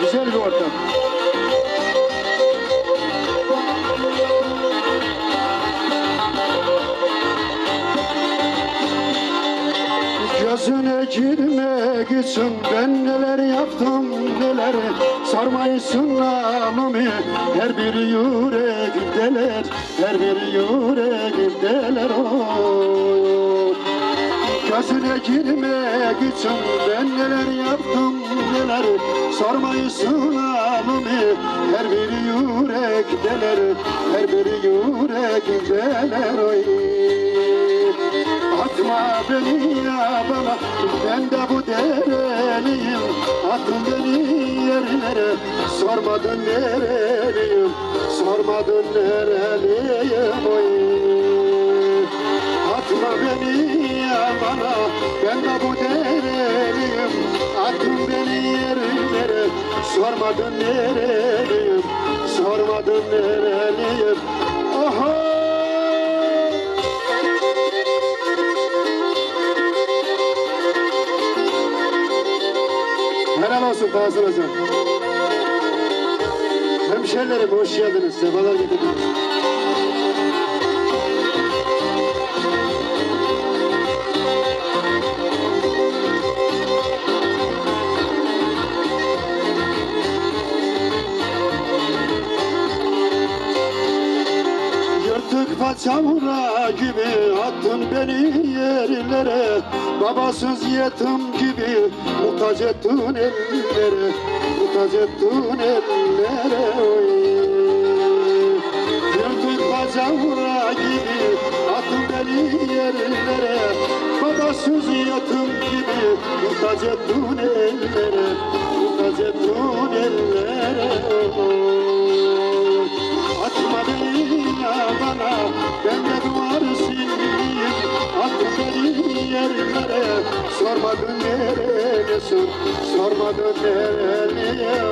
Güzel bir ortam. Gözüne girmek için ben neler yaptım neler Sarmayısın namımı her bir yürek deler Her bir yürek deler oy, oy. Gözüne girmek için ben neler yaptım neler Sormayısın alımı her bir yürekteler Her bir yürekteler oy. Atma beni ya bana ben de bu dereliyim. Attın beni yerlere sormadın nereliyim? Sormadın nereliyim oy. Atma beni ya bana ben de bu dereliyim Attın beni yerlere sormadın nereliyim Sormadın nereliyim Oho Helal olsun Tahsin Hocam. Hemşerilerim hoş geldiniz. Sefalar getirdiniz. Paçavra gibi attın beni yerlere. Babasız yetim gibi muhtaç ettin ellere. Muhtaç ettin ellere. Yırtık paçavra gibi attın beni yerlere. Babasız yetim gibi muhtaç ettin ellere. Muhtaç ettin ellere Sormadın neredesin Sormadın nereliyim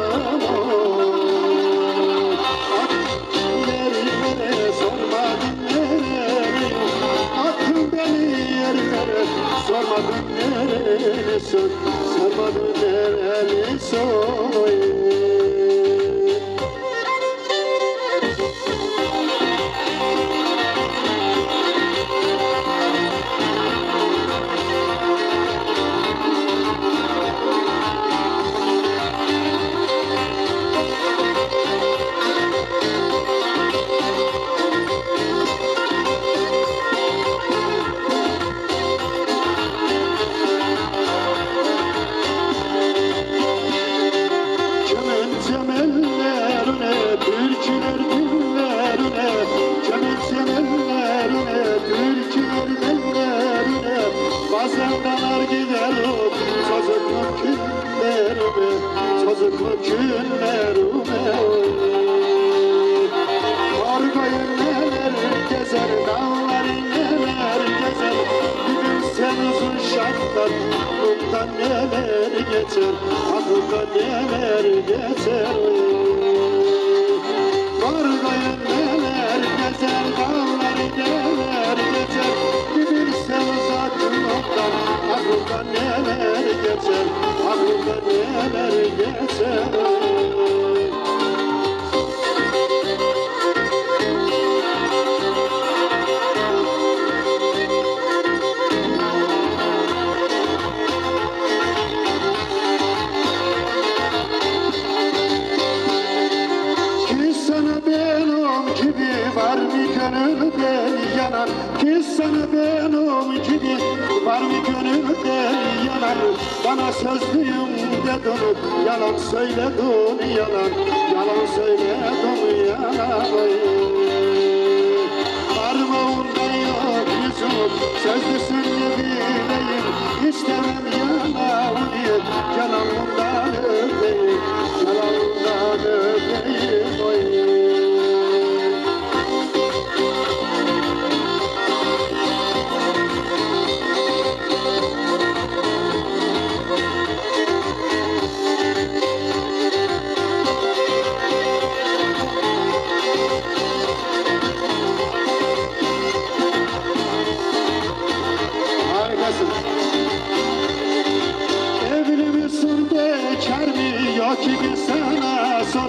Attın yerlere Sormadın nereliyim Attın beni yerlere Sormadın nerelisin Sormadın nerelisin oy. Bazen dalar giderim çocukluk günlerime Çocukluk günlerime Kargayı neler gezer, dağları neler gezer? Bir sen uzun şartlar, aklımdan neler geçer? Aklımdan neler geçer neler benim gibi var mı gönülden yanan Ki sana benim gibi. Var mı gönülden yanan Bana sözlüyüm dedin. Yalan söyledin yalan. Yalan söyledin yalan. Oy. Parmağımda yok yüzüm? Sözlüsün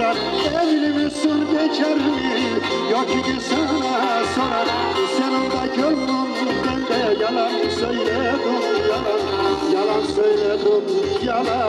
sorar Evli misin bekar mı yok ki sana sorar Senin de gönlün bende yalan söyledim yalan Yalan söyledim yalan